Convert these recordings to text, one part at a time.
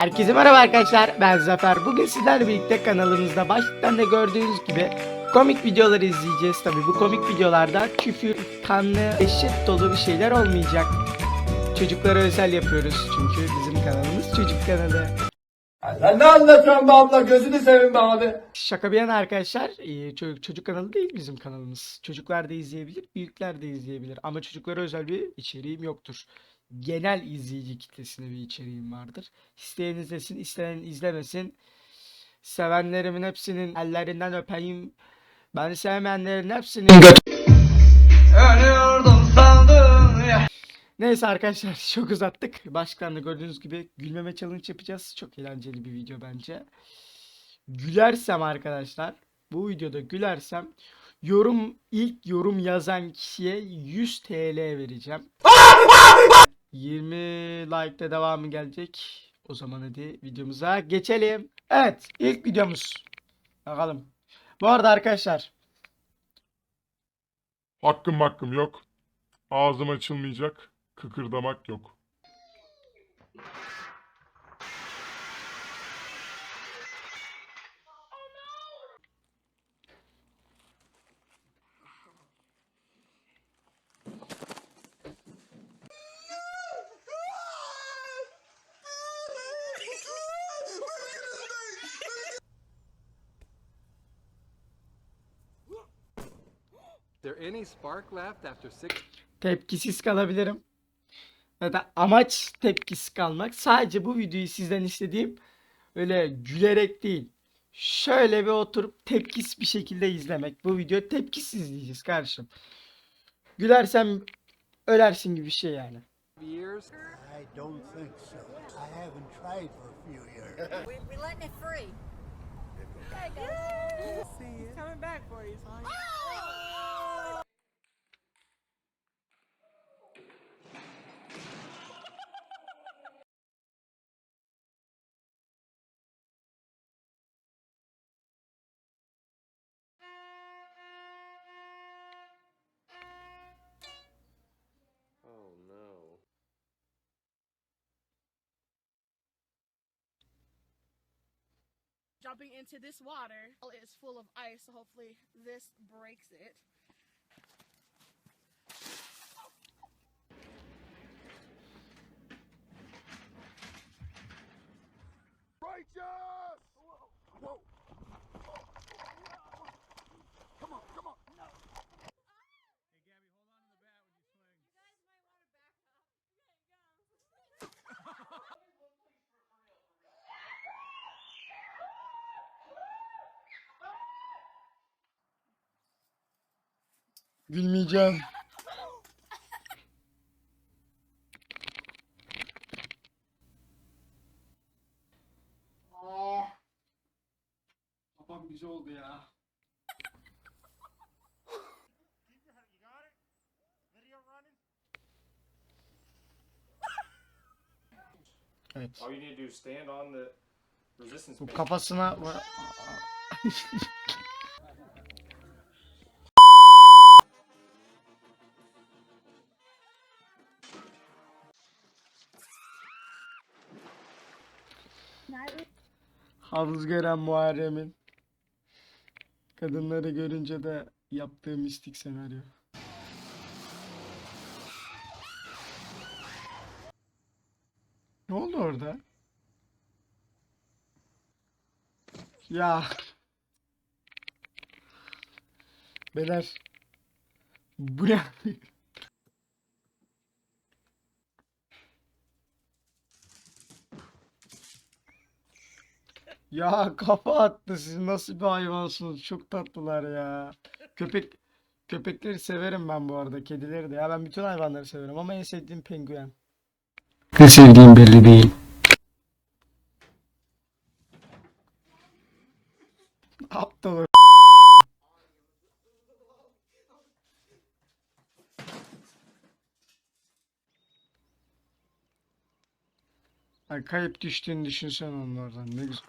Herkese merhaba arkadaşlar ben Zafer. Bugün sizlerle birlikte kanalımızda başlıktan da gördüğünüz gibi komik videoları izleyeceğiz. Tabi bu komik videolarda küfür, kanlı, eşit dolu bir şeyler olmayacak. Çocuklara özel yapıyoruz çünkü bizim kanalımız çocuk kanalı. Sen ne anlatıyorsun be abla gözünü seveyim be abi. Şaka bir yana arkadaşlar e, çocuk, çocuk kanalı değil bizim kanalımız. Çocuklar da izleyebilir, büyükler de izleyebilir. Ama çocuklara özel bir içeriğim yoktur. Genel izleyici kitlesine bir içeriğim vardır. İsteyen izlesin, isteyen izlemesin. Sevenlerimin hepsinin ellerinden öpeyim. Ben sevmeyenlerin hepsinin. Neyse arkadaşlar çok uzattık. Başlıktan da gördüğünüz gibi gülmeme challenge yapacağız. Çok eğlenceli bir video bence. Gülersem arkadaşlar bu videoda gülersem yorum ilk yorum yazan kişiye 100 TL vereceğim. 20 like'da devamı gelecek. O zaman hadi videomuza geçelim. Evet ilk videomuz. Bakalım. Bu arada arkadaşlar Hakkım hakkım yok. Ağzım açılmayacak. Kıkırdamak yok. Tepkisiz kalabilirim. Zaten amaç tepkisiz kalmak. Sadece bu videoyu sizden istediğim öyle gülerek değil. Şöyle bir oturup tepkisiz bir şekilde izlemek. Bu video tepkisiz izleyeceğiz kardeşim. Gülersem ölersin gibi bir şey yani. I don't think so. I haven't tried for a few years. We, we're letting it free. He's coming back for you, son. Jumping into this water It's full of ice, so hopefully this breaks it. Gülmeyeceğim. Kafam güzel oldu ya. Evet. All you need to do is stand on the resistance Bu band. kafasına Havuz gören Muharrem'in kadınları görünce de yaptığı mistik senaryo. Ne oldu orada? Ya. Beyler. Bu ne? Ya kafa attı siz nasıl bir hayvansınız çok tatlılar ya. Köpek köpekleri severim ben bu arada kedileri de ya ben bütün hayvanları severim ama en sevdiğim penguen. Ne sevdiğim belli değil. Aptal o- Ay, kayıp düştüğünü düşünsen onlardan ne güzel.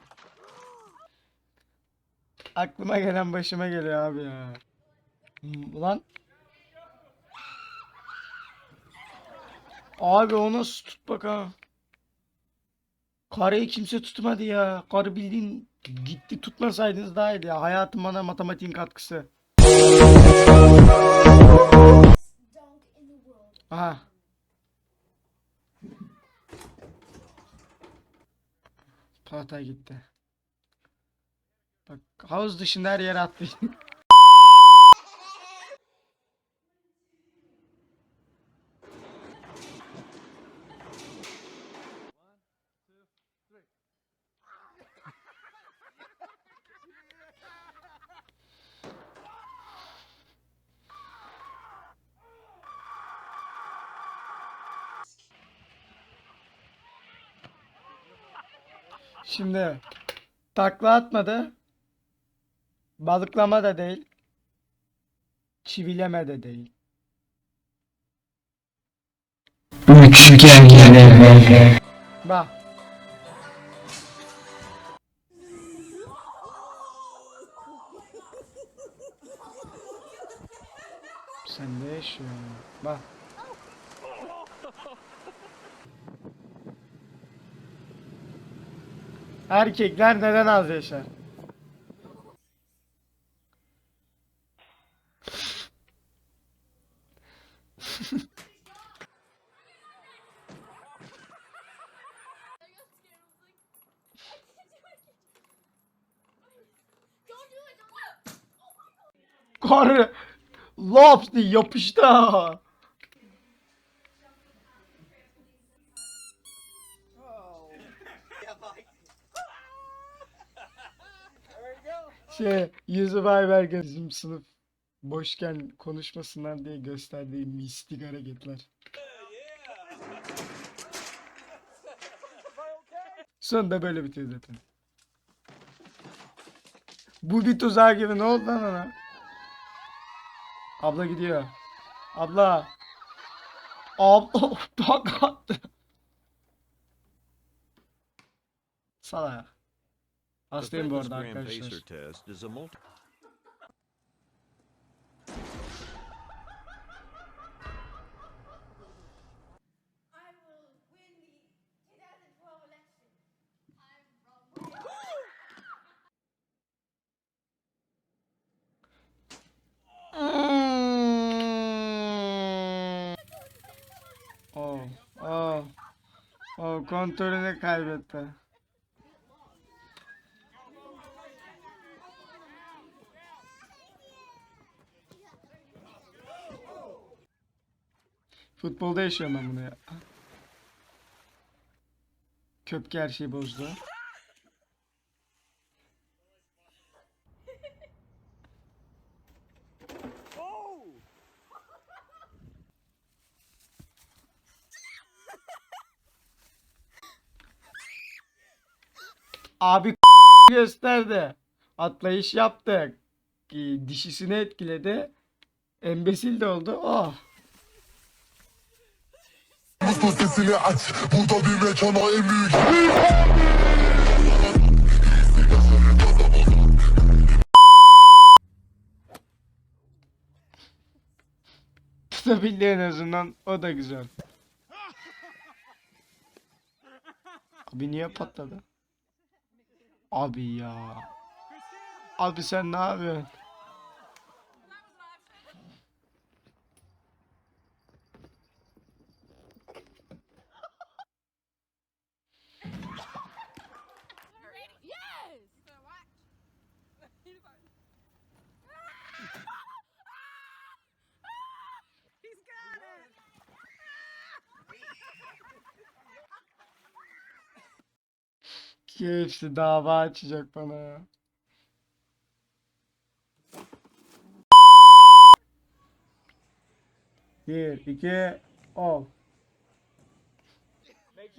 Aklıma gelen başıma geliyor abi ya. Hmm, Ulan. Abi o nasıl tut bakalım. Karıyı kimse tutmadı ya. Karı bildiğin gitti tutmasaydınız daha iyiydi ya. Hayatım bana matematiğin katkısı. Aha. Palatay gitti. Bak havuz dışında her yere attı. Şimdi takla atmadı. Balıklama da değil. Çivileme de değil. Bak. Sen de yaşıyorsun. Bak. Erkekler neden az yaşar? Karı laps diye yapıştı. Şey Yusuf Ayberk bizim sınıf boşken konuşmasınlar diye gösterdiği mistik hareketler. Sonunda böyle bitiyor zaten. Bu bir tuzak gibi ne oldu lan ona? Abla gidiyor. Abla. Abla tak attı. Salak. Hastayım bu arada arkadaşlar. Oh, oh, kontrolünü kaybetti. Futbolda yaşıyorum ben bunu ya. Köpke her şeyi bozdu. Abi gösterdi. Atlayış yaptık. Ee, Dişisini etkiledi. Embesil de oldu. Oh. Mutlu sesini aç Burada bir mekana en büyük Tutabildi en azından. O da güzel. Abi niye patladı? Abi ya. Abi sen ne yapıyorsun? Ki hepsi dava açacak bana. Bir, iki, ol.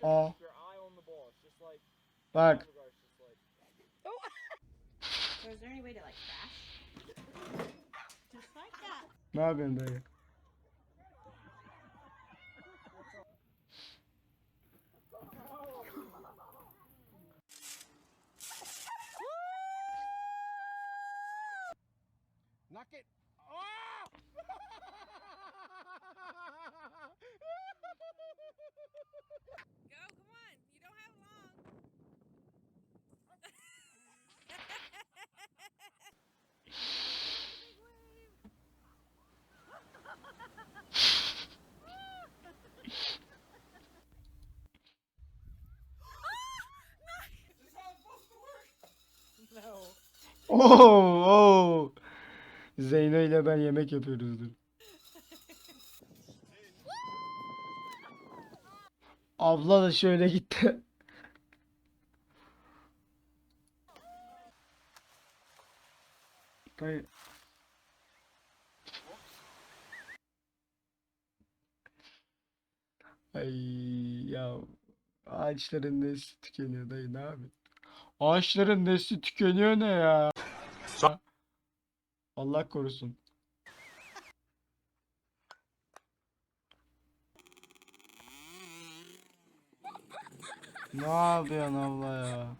Ol. Bak. Ne yapıyorsun dayı? Knock it. Go, come on! You don't have long! Oo, oo. Zeyno ile ben yemek yapıyoruzdur. Abla da şöyle gitti. Ay ya ağaçların nesli tükeniyor dayı ne yapayım? Ağaçların nesli tükeniyor ne ya? Allah korusun. Ne yapıyorsun abla ya?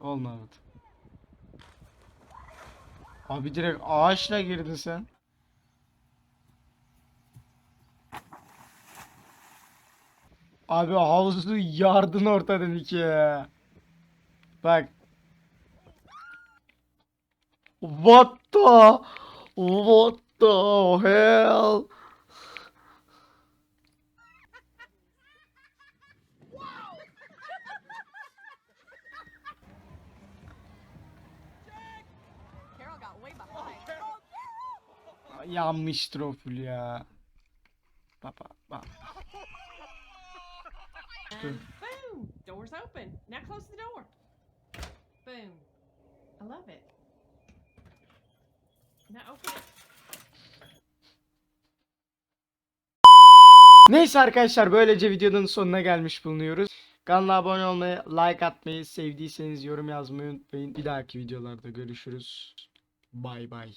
Olmadı. Abi direkt ağaçla girdin sen. Abi havuzu yardın ortadan ikiye. Bak. What the? What the hell? Yanmıştır o full ya. Baba bak. Boom! Door's open. Now close the door. Boom. I love it. Now open it. Neyse arkadaşlar böylece videonun sonuna gelmiş bulunuyoruz. Kanala abone olmayı, like atmayı, sevdiyseniz yorum yazmayı unutmayın. Bir dahaki videolarda görüşürüz. Bay bay.